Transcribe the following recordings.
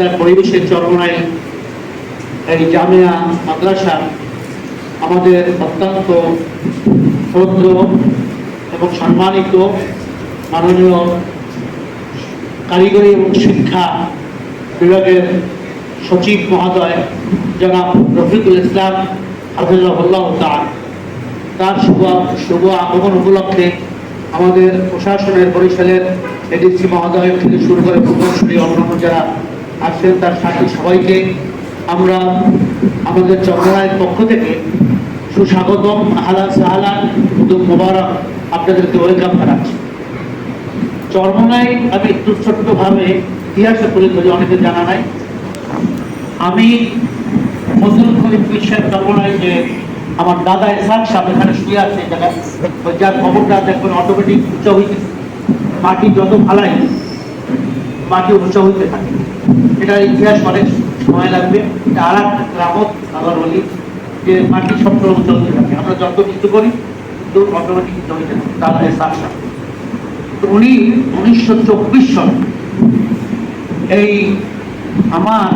আনন্দদায়ক পরিবেশের চরমায় এই জামিয়া মাদ্রাসা আমাদের অত্যন্ত শ্রদ্ধ এবং সম্মানিত মাননীয় কারিগরি এবং শিক্ষা বিভাগের সচিব মহোদয় জনাব রফিকুল ইসলাম হাফিজাহুল্লাহ তার তার শুভ শুভ আগমন উপলক্ষে আমাদের প্রশাসনের বরিশালের এডিসি মহোদয় থেকে শুরু করে প্রকৌশলী অন্যান্য যারা আছেন তার সাথে সবাইকে আমরা আমাদের চন্দ্রায়ের পক্ষ থেকে সুস্বাগতম, আহলান সাহালান উদ্যোগ মোবারক আপনাদেরকে ওয়েলকাম জানাচ্ছি। চরমনাই আমি একটু ছোট্টভাবে ইতিহাসে পরিচিত যে অনেকে জানা নাই। আমি মজুর খলিফ বিশ্বের চরমনাই যে আমার দাদা এসাক সাহেব এখানে শুয়ে আছে জায়গায় যার খবরটা দেখবেন অটোমেটিক উচ্চ হইতে মাটি যত ফালাই, মাটি উচ্চ হইতে থাকে। এটা ইতিহাস অনেক সময় লাগবে। এটা আর এক গ্রামত আবার বলি যে মাটি সবসময় হইতে থাকে। আমরা যত কিছু করি, কিন্তু অটোমেটিক উচ্চ হইতে থাকে। দাদা এসাক সাহেব তো উনি উনিশশো চব্বিশ সনে এই আমার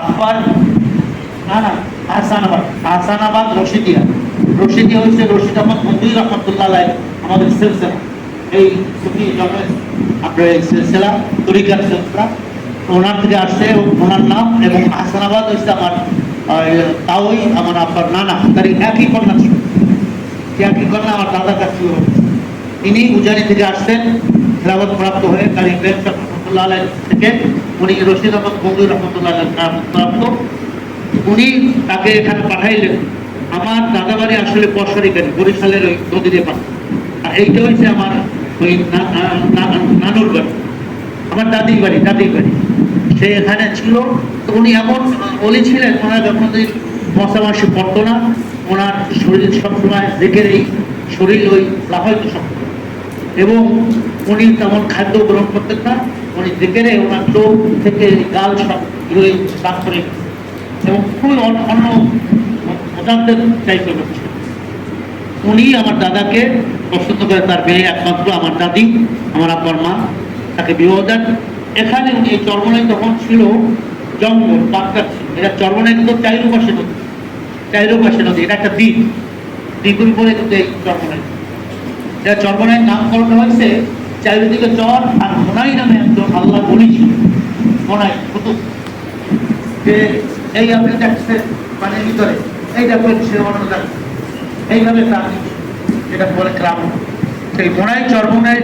আব্বার, না না আহসানাবাদ আহসানাবাদ রশিদিয়া। রশিদিয়া হচ্ছে রশিদ আহমদ মন্দির রহমতুল্লাহ আমাদের সিলসিলা। এই সুফি জগৎ আপনার সিলসিলা, তরিকার সিলসিলা। ওনার থেকে আসছে ওনার নাম এবং আহসানাবাদ হচ্ছে আমার আহ, তাওই আমার আব্বার নানা তার একই কন্যা ছিল। একই কন্যা আমার দাদার কাছে তিনি উজানি থেকে আসছেন খেলাফত প্রাপ্ত হয়ে কারি রহমতুল্লাহ থেকে উনি রশিদ আহমদ মঙ্গুর রহমতুল্লাহ প্রাপ্ত। উনি তাকে এখানে পাঠাইলেন। আমার দাদা বাড়ি আসলে পশরিকারি বরিশালের ওই নদীর পাশে আর এইটা হচ্ছে আমার ওই নানুর বাড়ি। আমার দাদির বাড়ি দাদির বাড়ি। সে এখানে ছিল, তো উনি এমন অলি ছিলেন, ওনার যখন ওই মশা মাসি পড়তো না, ওনার শরীর সবসময় দেখে এই শরীর ওই লাফাইতো সব এবং উনি তেমন খাদ্য গ্রহণ করতেন না, উনি দেখে ওনার চোখ থেকে গাল সব এগুলো দাগ করে এবং খুবই অন্য- মজাদের টাইপের ছিল। উনি আমার দাদাকে পছন্দ করে, তার মেয়ে একমাত্র, আমার দাদি, আমার আব্বার মা, তাকে বিবাহ দেন। এখানে এই চর্মনাই তখন ছিল জঙ্গল পাক্কার ছিল এটা চর্মনাই কিন্তু চাইরো পাশে নদী। চাইরো পাশে নদী, এটা একটা দ্বীপ। দ্বীপের উপরে কিন্তু এই চর্মনাই এটা চর্মনাইয়ের নামকরণ হয়েছে, চারিদিকে চর আর মোনাই নামে একজন আল্লাহ বলি ছিল মোনাই, কুতুব। যে এই আপনি দেখছেন পানির ভিতরে এই দেখবেন সে অন্য দেখছেন এইভাবে প্রাণ, যেটা বলে গ্রাম সেই মোনাই চরমোনাই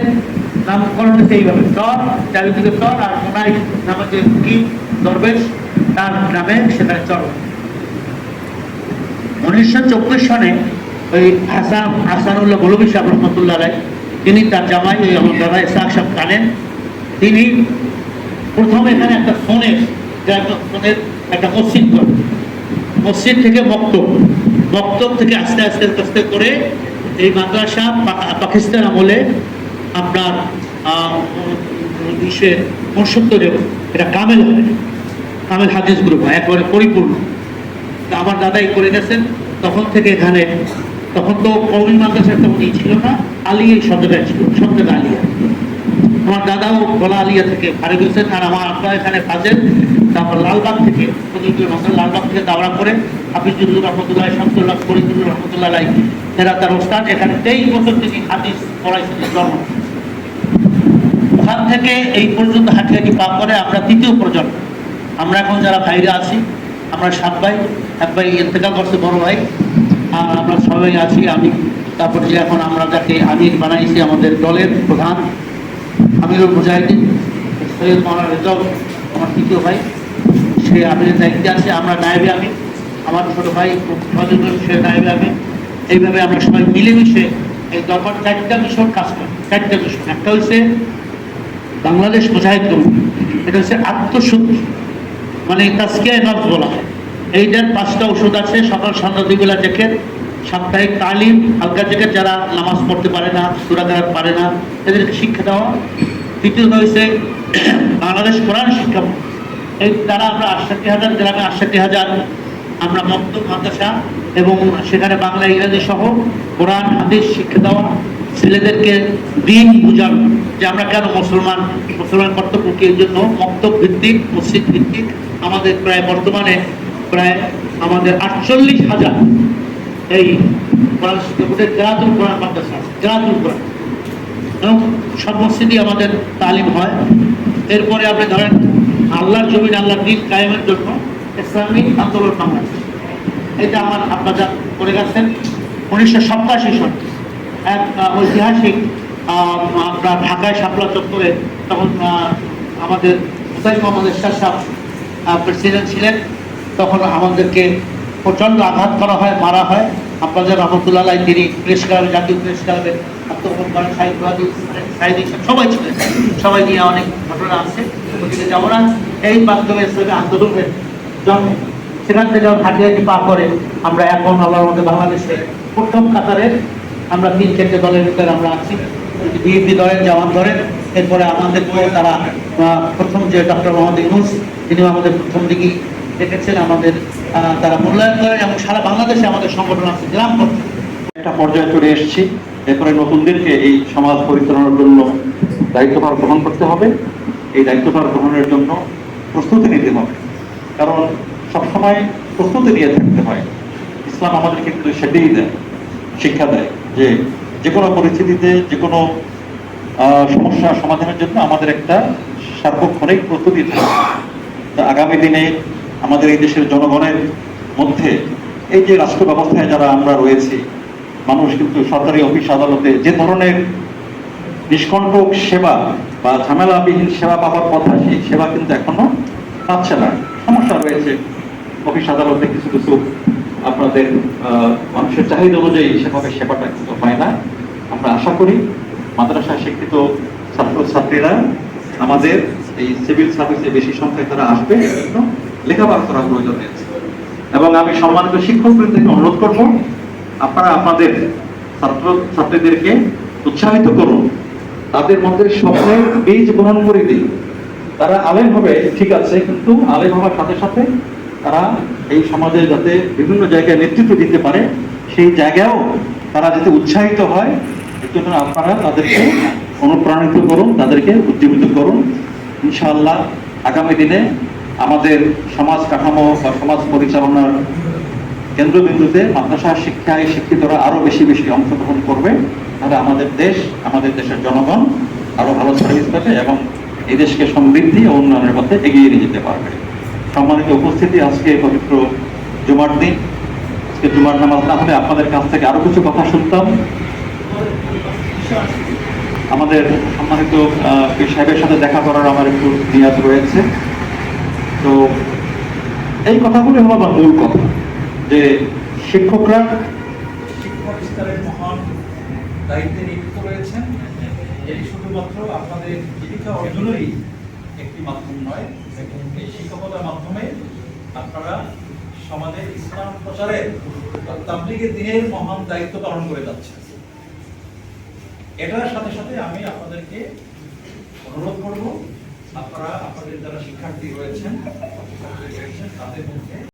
নামকরণ চর চারিদিকে চর আর কি দরবেশ, তার নামে সেখানে চর। উনিশশো চব্বিশ সনে ওই হাসান, হাসানুল্লাহ বলবি সাহেব রহমতুল্লাহ রায় তিনি তার জামাই ওই আমার দাদা সাহেব কানেন তিনি প্রথম এখানে একটা ফোনের ফোনের একটা মসজিদ করে মসজিদ থেকে বক্তব্য বক্তব্য থেকে আস্তে আস্তে আস্তে করে এই মাদ্রাসা পাকিস্তান আমলে আপনার বিশ্বের উনসত্তরে এটা কামেল হয় কামেল হাদিস গ্রুপ হয় একবারে পরিপূর্ণ। তা আমার দাদাই করে গেছেন। তখন থেকে এখানে, তখন তো কৌমি মাদ্রাসা তখন ই ছিল না। আলিয়া শব্দটা ছিল, শব্দটা আলিয়া। আমার দাদাও গলা আলিয়া থেকে ফারে গেছেন আর আমার আব্বা এখানে কাজের তারপর লালবাগ থেকে লালবাগ থেকে দাওয়া করে হাফিজুল্লুর রহমতুল্লাহ, শামসুল্লাহ ফরিদুল্লুর রহমতুল্লাহ এরা তার ওস্তাদ। এখানে তেইশ বছর তিনি হাদিস পড়াইছেন জন্ম। ওখান থেকে এই পর্যন্ত হাঁটি হাঁটি পা করে আমরা তৃতীয় প্রজন্ম। আমরা এখন যারা ভাইরা আছি, আমরা সাত ভাই, এক ভাই ইন্তেকাল করছে, বড় ভাই। আর আমরা সবাই আছি আমি। তারপরে যে এখন আমরা যাকে আমির বানাইছি আমাদের দলের প্রধান আমিরুল মুজাহিদিন, সৈয়দ মৌলানা রেজাউল আমার তৃতীয় ভাই। সে আমিরের দায়িত্বে আছে, আমরা নায়েবে আমি আমার ছোট ভাই ফজলুল সে নায়েবে আমি এইভাবে আমরা সবাই মিলেমিশে এই দরবার চারটা মিশন কাজ করি। চারটা বিষয় একটা হচ্ছে বাংলাদেশ মুজাহিদ কমিটি এটা হচ্ছে আত্মশুদ্ধি। মানে তাস্কিয়ায় নফস বলা এইটার পাঁচটা ওষুধ আছে, সকাল সন্ধ্যা দুইবেলা জেকের সাপ্তাহিক তালিম, হালকা জেকের যারা নামাজ পড়তে পারে না সুরাকার পারে না, এদেরকে শিক্ষা দেওয়া দ্বিতীয়ত হয়েছে বাংলাদেশ কোরআন শিক্ষা এই তারা আমরা আটষট্টি হাজার, গ্রামে আটষট্টি হাজার আমরা মক্ত মাদ্রাসা এবং সেখানে বাংলা ইংরেজি সহ কোরআন হাদিস শিক্ষা দেওয়া ছেলেদেরকে দিন বুঝানো যে আমরা কেন মুসলমান? মুসলমান কর্তব্য কি? এর জন্য মক্তব ভিত্তিক মসজিদ ভিত্তিক আমাদের প্রায় বর্তমানে প্রায় আমাদের আটচল্লিশ হাজার এই কোরআন কোরআন মাদ্রাসা আছে, কোরআন। এবং সব মসজিদই আমাদের তালিম হয়। এরপরে আপনি ধরেন আল্লাহর জমিন আল্লাহর দিন কায়েমের জন্য ইসলামী আন্দোলন বাংলাদেশ। এটা আমার আপনারা করে গেছেন, উনিশশো সপ্তাশি সন এক ঐতিহাসিক আপনার ঢাকায় শাপলা চত্বরে তখন আমাদের হুসাইন মোহাম্মদ এরশাদ সাহেব প্রেসিডেন্ট ছিলেন। তখন আমাদেরকে প্রচণ্ড আঘাত করা হয়, মারা হয়। আপনাদের রহমতুল্লাহ তিনি প্রেস ক্লাবে, জাতীয় প্রেস ক্লাবের করেন সাহিত্যবাদী সাহিত্যিক সবাই ছিলেন। সবাই নিয়ে অনেক ঘটনা আছে যাব না এই মাধ্যমে আন্দোলনের জন্ম। সেখান থেকে হাটিয়াটি পা করে আমরা এখন আল্লাহর আমাদের বাংলাদেশে। প্রথম কাতারের আমরা তিন, চারটে দলের ভিতরে আমরা আছি। বিএনপি ধরেন জামান ধরেন। এরপরে আমাদের তারা প্রথম যে ডক্টর মোহাম্মদ ইউনুস, তিনি আমাদের প্রথম দিকেই দেখেছেন আমাদের তারা মূল্যায়ন করেন এবং সারা বাংলাদেশে আমাদের সংগঠন আছে, গ্রাম একটা পর্যায়ে চলে এসেছি। এরপরে নতুনদেরকে এই সমাজ পরিচালনার জন্য দায়িত্বভার গ্রহণ করতে হবে। এই দায়িত্বভার গ্রহণের জন্য প্রস্তুতি নিতে হবে। কারণ সবসময় প্রস্তুতি নিয়ে থাকতে হয়। ইসলাম আমাদেরকে কিন্তু সেটাই দেয়, শিক্ষা দেয় যে যে কোনো পরিস্থিতিতে, যে কোনো সমস্যা সমাধানের জন্য আমাদের একটা সার্বক্ষণিক প্রস্তুতি থাকে তো আগামী দিনে আমাদের এই দেশের জনগণের মধ্যে এই যে রাষ্ট্র ব্যবস্থায় যারা আমরা রয়েছি, মানুষ কিন্তু সরকারি অফিস আদালতে যে ধরনের নিষ্কণ্টক সেবা বা ঝামেলাবিহীন সেবা পাওয়ার কথা সেই সেবা কিন্তু এখনও পাচ্ছে না। সমস্যা রয়েছে। অফিস আদালতে কিছু কিছু আপনাদের মানুষের চাহিদা অনুযায়ী সেভাবে সেবাটা কিন্তু হয় না। আমরা আশা করি মাদ্রাসা শিক্ষিত ছাত্র ছাত্রীরা আমাদের এই সিভিল সার্ভিসে বেশি সংখ্যায় তারা আসবে লেখাপড়া করার প্রয়োজন রয়েছে। এবং আমি সম্মানিত শিক্ষক বৃন্দকে অনুরোধ করব, আপনারা আপনাদের ছাত্র ছাত্রীদেরকে উৎসাহিত করুন। তাদের মধ্যে স্বপ্নের বীজ বহন করে দিন। তারা আলেম হবে, ঠিক আছে, কিন্তু আলেম হওয়ার সাথে সাথে তারা এই সমাজে যাতে বিভিন্ন জায়গায় নেতৃত্ব দিতে পারে, সেই জায়গায়ও তারা যাতে উৎসাহিত হয়, এর জন্য আপনারা তাদেরকে অনুপ্রাণিত করুন, তাদেরকে উজ্জীবিত করুন। ইনশাআল্লাহ আগামী দিনে আমাদের সমাজ কাঠামো বা সমাজ পরিচালনার কেন্দ্রবিন্দুতে মাদ্রাসা শিক্ষায় শিক্ষিতরা আরও বেশি বেশি অংশগ্রহণ করবে, তাহলে আমাদের দেশ, আমাদের দেশের জনগণ আরও ভালো সার্ভিস পাবে এবং এই দেশকে সমৃদ্ধি ও উন্নয়নের পথে এগিয়ে নিয়ে যেতে পারবে। সম্মানিত উপস্থিতি, আজকে পবিত্র জুমার দিন। আজকে জুমার নামাজ না হলে আপনাদের কাছ থেকে আরও কিছু কথা শুনতাম। আমাদের সম্মানিত সাহেবের সাথে দেখা করার আমার একটু নিয়াজ রয়েছে। তো এই কথাগুলি হলো আমার মূল কথা, যে শিক্ষকরা শিক্ষা বিস্তারের মহান দায়িত্বে নিযুক্ত রয়েছেন। এটি শুধুমাত্র আপনাদের জীবিকা অর্জনেরই একটি মাধ্যম নয় এই শিক্ষকতার মাধ্যমে আপনারা সমাজে ইসলাম প্রচারের তাবলিগের দিনের মহান দায়িত্ব পালন করে যাচ্ছেন। এটার সাথে সাথে আমি আপনাদেরকে অনুরোধ করব, আপনারা, আপনাদের যারা শিক্ষার্থী রয়েছেন, তাদের মধ্যে